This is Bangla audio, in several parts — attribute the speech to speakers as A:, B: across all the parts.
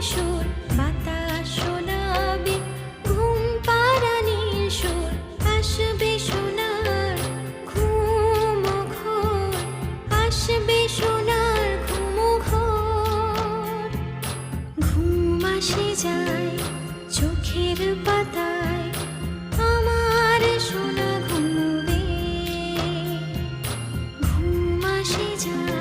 A: সুর বাতাস শোনাবে, ঘুম পাড়ানির সুর, আসবে সোনার ঘুম ঘোর, আসবে সোনার ঘুম ঘোর। ঘুম আসে যায় চোখের পাতায়, আমার সোনা ঘুমবে। ঘুম আসে যায়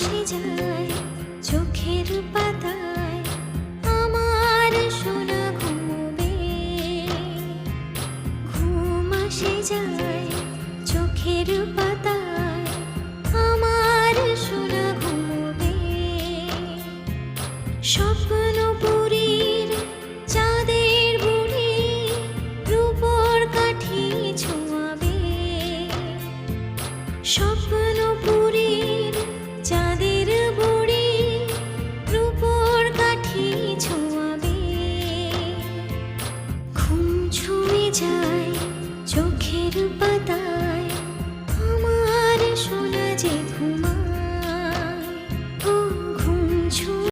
A: আসে যায় চোখের পাতায়